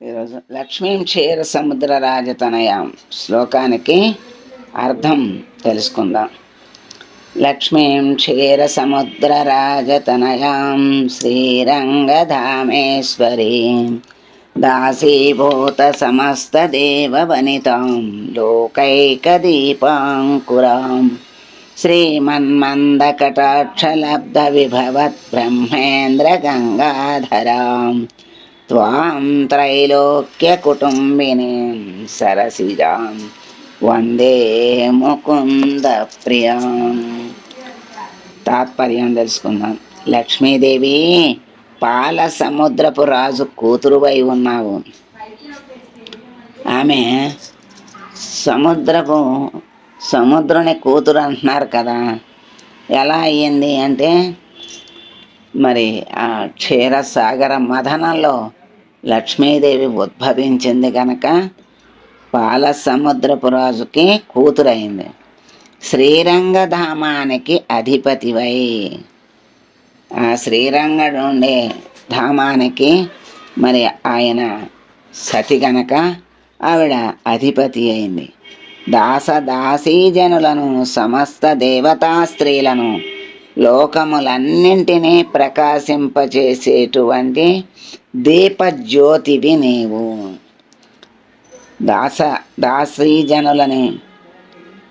ఈరోజు లక్ష్మీం క్షీర సముద్ర రాజతనయాం శ్లోకానికి అర్థం తెలుసుకుందాం. లక్ష్మీం క్షీర సముద్ర రాజతనయాం శ్రీరంగధామేశ్వరీ దాసీభూత సమస్త దేవవనితాం లోకైకదీపాంకురాం శ్రీమన్మందకటాక్షలబ్ధ విభవత్ బ్రహ్మేంద్ర గంగాధరాం త్వాం త్రైలోక్యకుటుంబినీం సరసిజాం. వందే ముకుంద ప్రియాం తాత్పర్యం తెలుసుకుందాం. లక్ష్మీదేవి పాల సముద్రపు రాజు కూతురువై ఉన్నావు. ఆమె సముద్రపు సముద్రుని కూతురు అంటున్నారు కదా. ఎలా అయ్యింది అంటే మరి ఆ క్షీరసాగర మథనంలో లక్ష్మీదేవి ఉద్భవించింది కనుక పాల సముద్రపు రాజుకి కూతురైంది. శ్రీరంగధామానికి అధిపతివై. ఆ శ్రీరంగడు ఉండే ధామానికి మరి ఆయన సతి గనక ఆవిడ అధిపతి అయింది. దాస దాసీజనులను సమస్త దేవతా స్త్రీలను లోకములన్నింటినీ ప్రకాశింపచేసేటువంటి దీపజ్యోతివి నీవు. దాస దాసీజనులని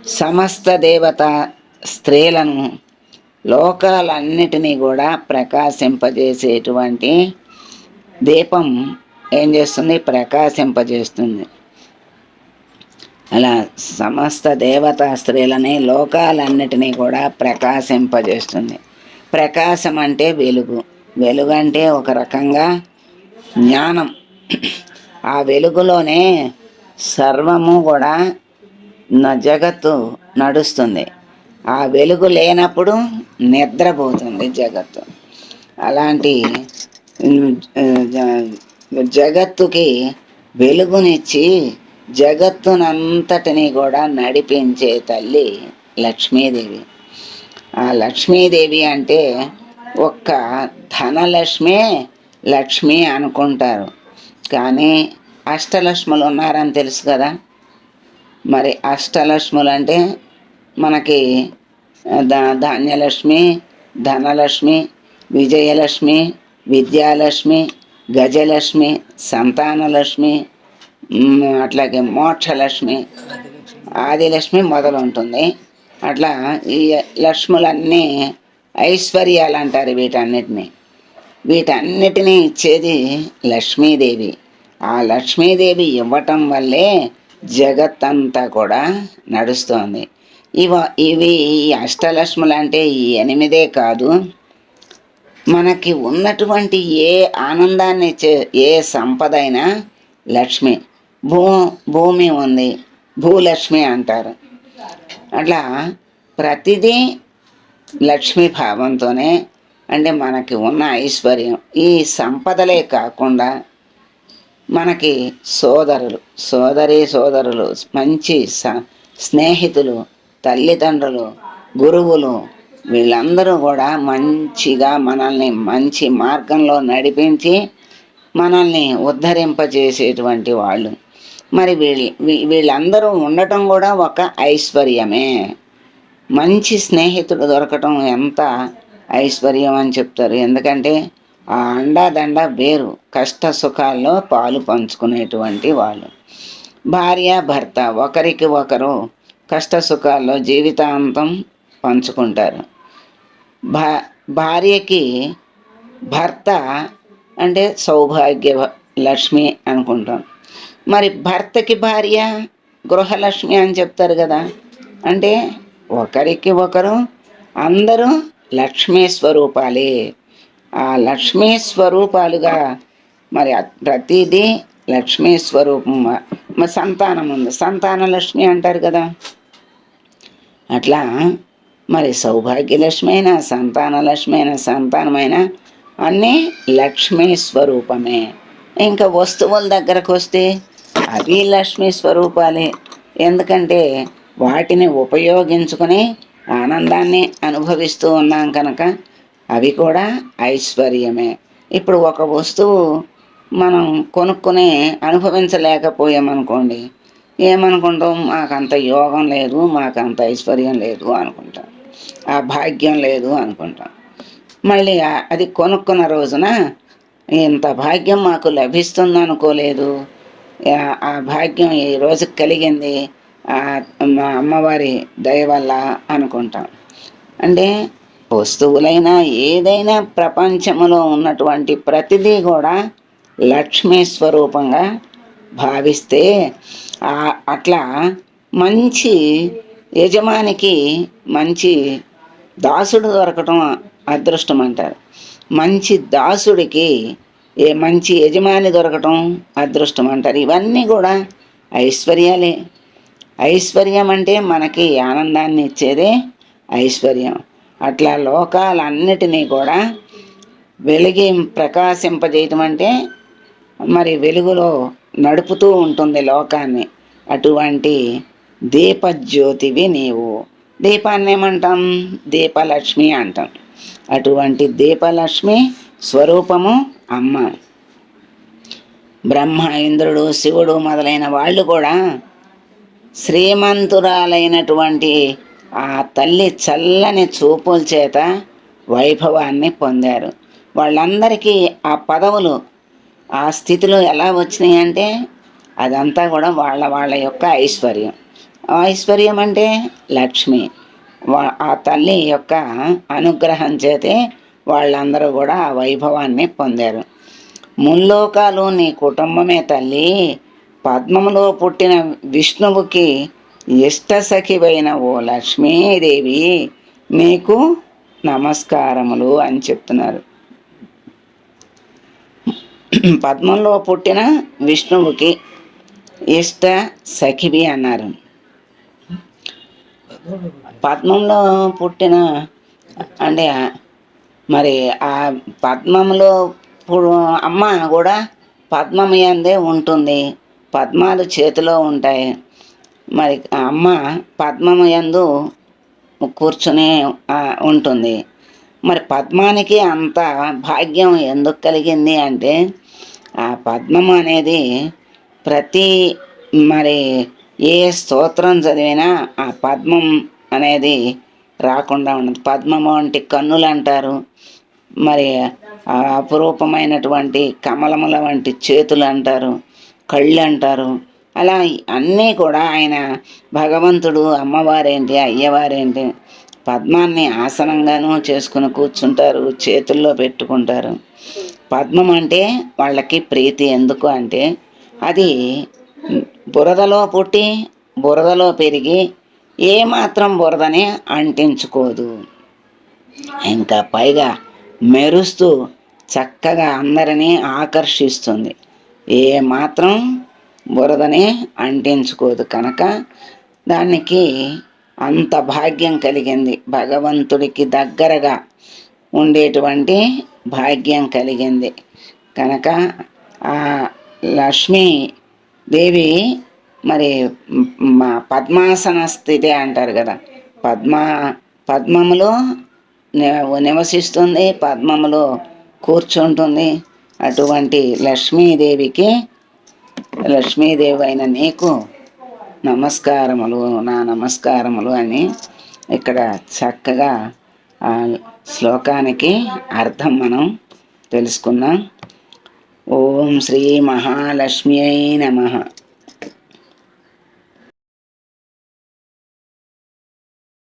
సమస్త దేవత స్త్రీలను లోకాలన్నిటినీ కూడా ప్రకాశింపజేసేటువంటి దీపం ఏం చేస్తుంది? ప్రకాశింపజేస్తుంది. అలా సమస్త దేవతా స్త్రీలని లోకాలన్నిటినీ కూడా ప్రకాశింపజేస్తుంది. ప్రకాశం అంటే వెలుగు. వెలుగు అంటే ఒక రకంగా జ్ఞానం. ఆ వెలుగులోనే సర్వము కూడా నా జగత్తు నడుస్తుంది. ఆ వెలుగు లేనప్పుడు నిద్రపోతుంది జగత్తు. అలాంటి జగత్తుకి వెలుగునిచ్చి జగత్తునంతటిని కూడా నడిపించే తల్లి లక్ష్మీదేవి. ఆ లక్ష్మీదేవి అంటే ఒక్క ధనలక్ష్మే లక్ష్మి అనుకుంటారు. కానీ అష్టలక్ష్ములు ఉన్నారని తెలుసు కదా. మరి అష్టలక్ష్ములు అంటే మనకి దా ధాన్యలక్ష్మి ధనలక్ష్మి విజయలక్ష్మి విద్యాలక్ష్మి గజలక్ష్మి సంతానలక్ష్మి అట్లాగే మోక్షలక్ష్మి ఆదిలక్ష్మి మొదలు ఉంటుంది అట్లా ఈ లక్ష్ములన్నీ ఐశ్వర్యాలు అంటారు వీటన్నిటిని. వీటన్నిటినీ ఇచ్చేది లక్ష్మీదేవి. ఆ లక్ష్మీదేవి ఇవ్వటం వల్లే జగత్తంతా కూడా నడుస్తోంది. ఇవ ఇవి ఈ అష్టలక్ష్ములు అంటే ఈ ఎనిమిదే కాదు. మనకి ఉన్నటువంటి ఏ ఆనందాన్ని ఇచ్చే ఏ సంపద అయినా లక్ష్మి. భూ భూమి ఉంది. భూలక్ష్మి అంటారు. అట్లా ప్రతిదీ లక్ష్మీ భావంతోనే అంటే మనకి ఉన్న ఐశ్వర్యం. ఈ సంపదలే కాకుండా మనకి సోదరులు సోదరి సోదరులు మంచి స- స్నేహితులు తల్లిదండ్రులు గురువులు వీళ్ళందరూ కూడా మంచిగా మనల్ని మంచి మార్గంలో నడిపించి మనల్ని ఉద్ధరింపజేసేటువంటి వాళ్ళు. మరి వీళ్ళ వీ- వీళ్ళందరూ ఉండటం కూడా ఒక ఐశ్వర్యమే. మంచి స్నేహితుడు దొరకటం ఎంత ఐశ్వర్యం అని చెప్తారు. ఎందుకంటే ఆ అండాదండ వేరు కష్ట సుఖాల్లో పాలు పంచుకునేటువంటి వాళ్ళు. భార్య భర్త ఒకరికి ఒకరు కష్ట సుఖాల్లో జీవితాంతం పంచుకుంటారు. భా భార్యకి భర్త అంటే సౌభాగ్య లక్ష్మి అనుకుంటాం. మరి భర్తకి భార్య గృహలక్ష్మి అని చెప్తారు కదా. అంటే ఒకరికి ఒకరు అందరూ లక్ష్మీ స్వరూపాలే. ఆ లక్ష్మీ స్వరూపాలుగా మరి ప్రతిదీ లక్ష్మీ స్వరూపం. మరి సంతానం ఉంది. సంతాన లక్ష్మి అంటారు కదా. అట్లా మరి సౌభాగ్యలక్ష్మి అయినా సంతానలక్ష్మి అయినా సంతానమైన అన్నీ లక్ష్మీ స్వరూపమే. ఇంకా వస్తువుల దగ్గరకు వస్తే అవి లక్ష్మి స్వరూపాలే. ఎందుకంటే వాటిని ఉపయోగించుకుని ఆనందాన్ని అనుభవిస్తూ ఉన్నాం కనుక అవి కూడా ఐశ్వర్యమే. ఇప్పుడు ఒక వస్తువు మనం కొనుక్కొని అనుభవించలేకపోయామనుకోండి ఏమనుకుంటాం? మాకంత యోగం లేదు మాకంత ఐశ్వర్యం లేదు అనుకుంటాం. ఆ భాగ్యం లేదు అనుకుంటాం. మళ్ళీ అది కొనుక్కున్న రోజున ఇంత భాగ్యం మాకు లభిస్తుంది అనుకోలేదు ఆ- భాగ్యం ఈ రోజు కలిగింది మా అమ్మవారి దయ వల్ల అనుకుంటాం. అంటే వస్తువులైనా ఏదైనా ప్రపంచంలో ఉన్నటువంటి ప్రతిదీ కూడా లక్ష్మీ స్వరూపంగా భావిస్తే అట్లా మంచి యజమానికి మంచి దాసుడు దొరకటం అదృష్టం అంటారు. మంచి దాసుడికి ఏ మంచి యజమాని దొరకటం అదృష్టం అంటారు ఇవన్నీ కూడా ఐశ్వర్యాలే. ఐశ్వర్యం అంటే మనకి ఆనందాన్ని ఇచ్చేదే ఐశ్వర్యం. అట్లా లోకాలన్నిటినీ కూడా వెలిగి ప్రకాశింపజేయటం అంటే మరి వెలుగులో నడుపుతూ ఉంటుంది లోకాన్ని. అటువంటి దీపజ్యోతివి నీవు. దీపాన్ని ఏమంటాం దీపలక్ష్మి అంటాం. అటువంటి దీపలక్ష్మి స్వరూపము అమ్మ. బ్రహ్మ ఇంద్రుడు శివుడు మొదలైన వాళ్ళు కూడా శ్రీమంతురాలైనటువంటి ఆ తల్లి చల్లని చూపుల చేత వైభవాన్ని పొందారు. వాళ్ళందరికీ ఆ పదవులు ఆ స్థితిలో ఎలా వచ్చినాయి అంటే అదంతా కూడా వాళ్ళ వాళ్ళ యొక్క ఐశ్వర్యం. ఐశ్వర్యం అంటే లక్ష్మి. వా- ఆ తల్లి యొక్క అనుగ్రహం చేతే వాళ్ళందరూ కూడా ఆ వైభవాన్ని పొందారు. ముల్లోకాలు నీ కుటుంబమే తల్లి. పద్మములో పుట్టిన విష్ణువుకి ఇష్టసఖివైన ఓ లక్ష్మీదేవి నీకు నమస్కారములు అని చెప్తున్నారు. పద్మంలో పుట్టిన విష్ణువుకి ఇష్ట సఖివి అన్నారు. పద్మంలో పుట్టిన అంటే మరి ఆ పద్మంలో అమ్మ కూడా పద్మం యందే ఉంటుంది. పద్మాలు చేతిలో ఉంటాయి. మరి ఆ అమ్మ పద్మము యందు కూర్చుని ఉంటుంది. మరి పద్మానికి అంత భాగ్యం ఎందుకు కలిగింది అంటే ఆ పద్మం అనేది ప్రతి మరి ఏ స్తోత్రం చదివినా ఆ పద్మం అనేది రాకుండా ఉండదు. పద్మం వంటి కన్నులు అంటారు. మరి అపురూపమైనటువంటి కమలముల వంటి చేతులు అంటారు. కళ్ళు అంటారు. అలా అన్నీ కూడా ఆయన భగవంతుడు అమ్మవారేంటి అయ్యవారేంటి పద్మాన్ని ఆసనంగాను చేసుకుని కూర్చుంటారు చేతుల్లో పెట్టుకుంటారు. పద్మం అంటే వాళ్ళకి ప్రీతి ఎందుకు అంటే అది బురదలో పుట్టి బురదలో పెరిగి ఏమాత్రం బురదని అంటించుకోదు. ఇంకా పైగా మెరుస్తూ చక్కగా అందరినీ ఆకర్షిస్తుంది. ఏ మాత్రం బురదని అంటించుకోదు కనుక దానికి అంత భాగ్యం కలిగింది. భగవంతుడికి దగ్గరగా ఉండేటువంటి భాగ్యం కలిగింది. కనుక ఆ లక్ష్మీ దేవి మరి మా పద్మాసన స్థితి అంటారు కదా. పద్మ పద్మములో ని- నివసిస్తుంది పద్మములో కూర్చుంటుంది. అటువంటి లక్ష్మీదేవికి లక్ష్మీదేవి అయిన నీకు నమస్కారములు నా నమస్కారములు అని ఇక్కడ చక్కగా ఆ శ్లోకానికి అర్థం మనం తెలుసుకున్నాం ఓం శ్రీ మహాలక్ష్మి నమ.